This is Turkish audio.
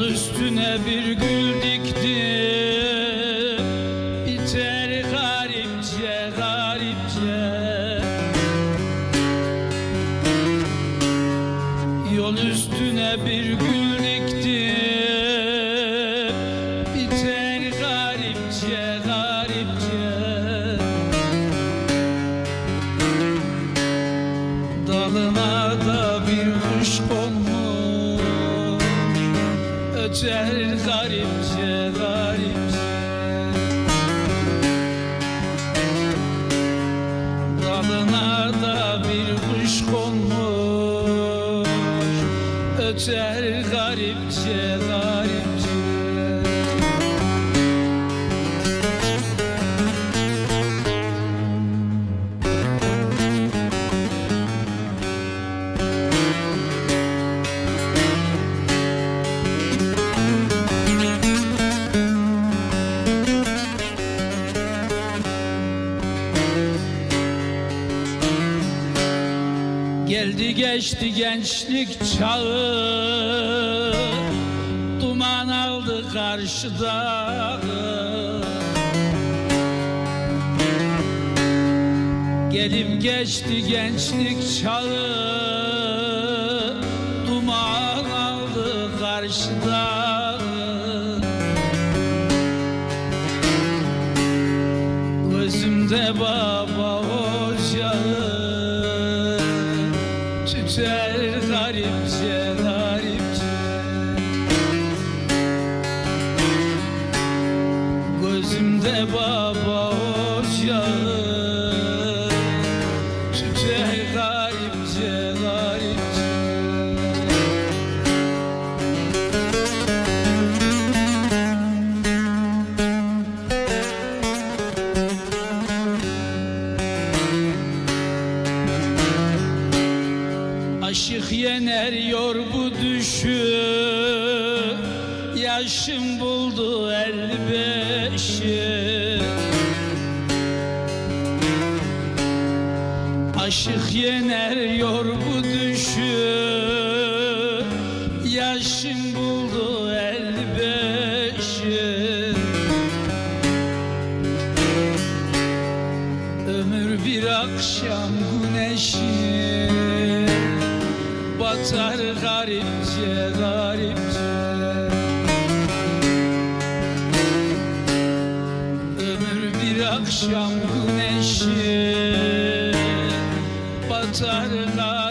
üstüne bir gül diktim Biter garipçe garipçe. Yol üstüne bir gül diktim Öter garipçe garipçe Dalına da bir kuş konmuş Öter garipçe garipçe Geldi geçti gençlik çağı. Duman aldı karşıda Gelim geçti gençlik çağı. Duman aldı karşıda Gözümde baba ocağı Aşık yener yor bu düşü. Yaşım buldu elli Aşık yener yor bu düşü. Yaşım buldu elli Ömür bir akşam güneşi Batar garipçe garipçe. Ömür bir akşam güneşi Batar garipçe